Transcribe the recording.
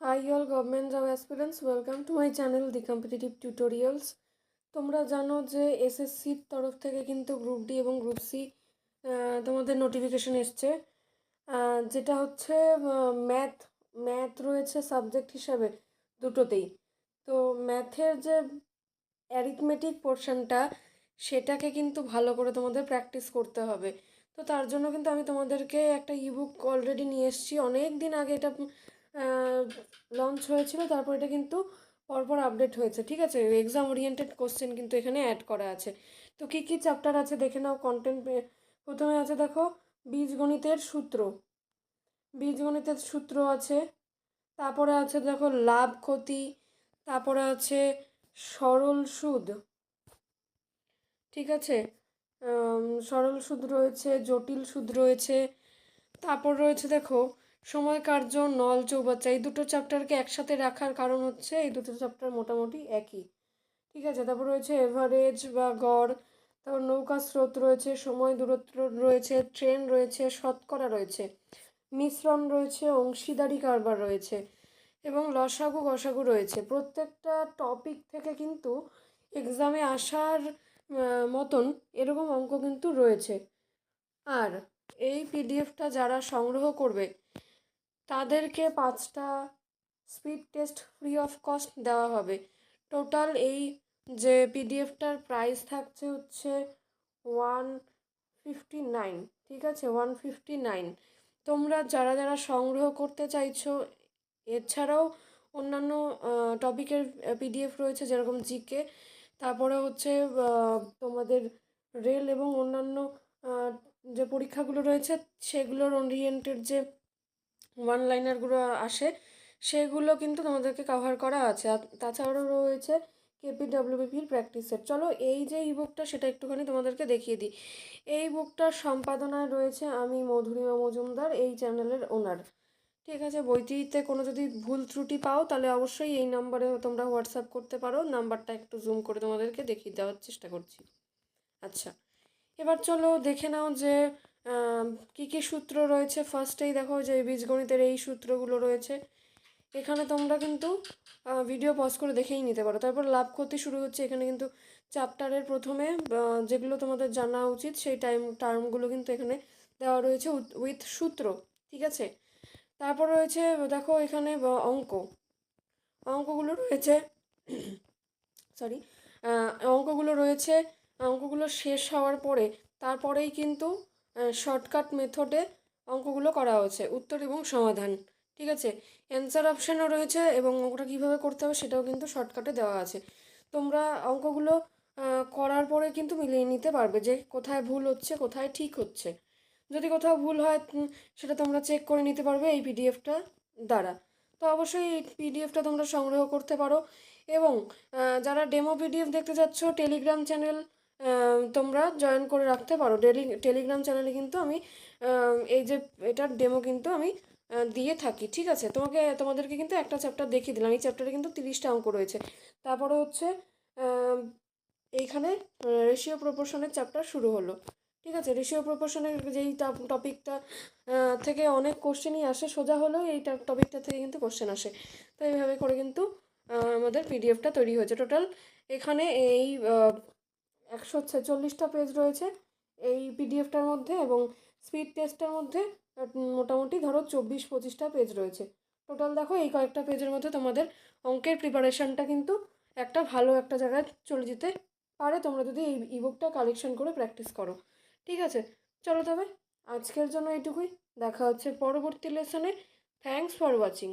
Hi all government job aspirants, welcome to my channel The Competitive Tutorials. তোমরা জানো যে এসএসসির তরফ থেকে কিন্তু গ্রুপ ডি এবং গ্রুপ সি তোমাদের নোটিফিকেশন এসছে। যেটা হচ্ছে ম্যাথ ম্যাথ রয়েছে সাবজেক্ট হিসাবে দুটোতেই। তো ম্যাথের যে অ্যারিথমেটিক পোর্শনটা সেটাকে কিন্তু ভালো করে তোমাদের প্র্যাকটিস করতে হবে। তো তার জন্য কিন্তু আমি তোমাদেরকে একটা ইবুক অলরেডি নিয়ে এসেছি। অনেক দিন আগে এটা লঞ্চ হয়েছিল, তারপর এটা কিন্তু পরপর আপডেট হয়েছে, ঠিক আছে? এক্সাম ওরিয়েন্টেড কোশ্চেন কিন্তু এখানে অ্যাড করা আছে। তো কী কী চ্যাপ্টার আছে দেখে নাও কন্টেন্ট প্রথমে আছে দেখো, বীজগণিতের সূত্র। বীজগণিতের সূত্র আছে, তারপরে আছে দেখো লাভ ক্ষতি, তারপরে আছে সরল সুদ, ঠিক আছে? সরল সুদ রয়েছে, জটিল সুদ রয়েছে, তারপর রয়েছে দেখো সময় কার্য নল, চৌবাচ্চা, এই দুটো চ্যাপ্টারকে একসাথে রাখার কারণ হচ্ছে এই দুটো চ্যাপ্টার মোটামুটি একই। ঠিক আছে? তারপর রয়েছে এভারেজ বা গড়, তারপর নৌকা স্রোত রয়েছে, সময় দূরত্ব রয়েছে ট্রেন রয়েছে, শতকরা রয়েছে, মিশ্রণ রয়েছে, অংশীদারি কারবার রয়েছে এবং লসাগু গসাগু রয়েছে। প্রত্যেকটা টপিক থেকে কিন্তু এক্সামে আসার মতন এরকম অঙ্ক কিন্তু রয়েছে। আর এই পিডিএফটা যারা সংগ্রহ করবে তাদেরকে পাঁচটা speed test free of cost দেওয়া হবে। টোটাল এই যে পিডিএফটার প্রাইস থাকছে হচ্ছে ওয়ান ফিফটি নাইন, ঠিক আছে? One fifty nine. তোমরা যারা যারা সংগ্রহ করতে চাইছো, এছাড়াও অন্যান্য টপিকের পিডিএফ রয়েছে যেরকম জিকে, তারপরে হচ্ছে তোমাদের রেল এবং অন্যান্য যে পরীক্ষাগুলো রয়েছে, সেগুলোর ওরিয়েন্টেড যে ওয়ান লাইনারগুলো আসে, সেগুলো কিন্তু তোমাদেরকে কভার করা আছে। আর তাছাড়াও রয়েছে কেপিডব্লিউবিপির প্র্যাকটিস সেট চলো এই যে ই বুকটা সেটা একটুখানি তোমাদেরকে দেখিয়ে দিই। এই বুকটার সম্পাদনায় রয়েছে আমি মধুরিমা মজুমদার, এই চ্যানেলের ওনার ঠিক আছে, বইটিতে কোনো যদি ভুল ত্রুটি পাও, তাহলে অবশ্যই এই নাম্বারে তোমরা হোয়াটসঅ্যাপ করতে পারো। নাম্বারটা একটু জুম করে তোমাদেরকে দেখিয়ে দেওয়ার চেষ্টা করছি। আচ্ছা এবার চলো দেখে নাও যে কী কী সূত্র রয়েছে? ফার্স্টেই দেখো যে বীজগণিতের এই সূত্রগুলো রয়েছে। এখানে তোমরা কিন্তু ভিডিও পজ করে দেখেই নিতে পারো। তারপর লাভ ক্ষতি শুরু হচ্ছে। এখানে কিন্তু চ্যাপ্টারের প্রথমে যেগুলো তোমাদের জানা উচিত, সেই টাইম টার্মগুলো কিন্তু এখানে দেওয়া রয়েছে উইথ সূত্র। ঠিক আছে? তারপর রয়েছে, দেখো এখানে অঙ্ক। অঙ্কগুলো রয়েছে সরি অঙ্কগুলো রয়েছে, অঙ্কগুলো শেষ হওয়ার পরে, তারপরেই কিন্তু শর্টকাট মেথডে অঙ্কগুলো করা হয়েছে। উত্তর এবং সমাধান, ঠিক আছে? অ্যান্সার অপশানও রয়েছে এবং অঙ্কটা কীভাবে করতে হবে সেটাও কিন্তু শর্টকাটে দেওয়া আছে। তোমরা অঙ্কগুলো করার পরে কিন্তু মিলিয়ে নিতে পারবে যে কোথায় ভুল হচ্ছে, কোথায় ঠিক হচ্ছে। যদি কোথাও ভুল হয় সেটা তোমরা চেক করে নিতে পারবে এই পিডিএফটা দ্বারা। তো অবশ্যই এই পিডিএফটা তোমরা সংগ্রহ করতে পারো এবং যারা ডেমো পিডিএফ দেখতে চাচ্ছ টেলিগ্রাম চ্যানেল তোমরা জয়েন করে রাখতে পারো। ডেলি টেলিগ্রাম চ্যানেলে কিন্তু আমি এই যে এটার ডেমো কিন্তু আমি দিয়ে থাকি, ঠিক আছে? তোমাকে, তোমাদেরকে কিন্তু একটা চ্যাপ্টার দেখিয়ে দিলাম। এই চ্যাপ্টারে কিন্তু তিরিশটা অঙ্ক রয়েছে। তারপরে হচ্ছে এইখানে রেশিও প্রপোর্শনের চ্যাপ্টার শুরু হলো। ঠিক আছে? রেশিও প্রপোর্শনের যেই টপিকটা থেকে অনেক কোশ্চেনই আসে, সোজা হলেও এই টপিকটা থেকে কিন্তু কোশ্চেন আসে। তো এইভাবে করে কিন্তু আমাদের পিডিএফটা তৈরি হয়েছে। টোটাল এখানে এই একশো ছেচল্লিশটা পেজ রয়েছে এই পিডিএফটার মধ্যে এবং স্পিড টেস্টের মধ্যে মোটামুটি ধরো চব্বিশ পঁচিশটা পেজ রয়েছে। টোটাল দেখো এই কয়েকটা পেজের মধ্যে তোমাদের অঙ্কের প্রিপারেশনটা কিন্তু একটা ভালো একটা জায়গায় চলে যেতে পারে। তোমরা যদি এই ইবুকটা কালেকশন করে প্র্যাকটিস করো। ঠিক আছে? চলো তবে, আজকের জন্য এইটুকুই। দেখা হচ্ছে পরবর্তী লেসনে থ্যাঙ্কস ফর ওয়াচিং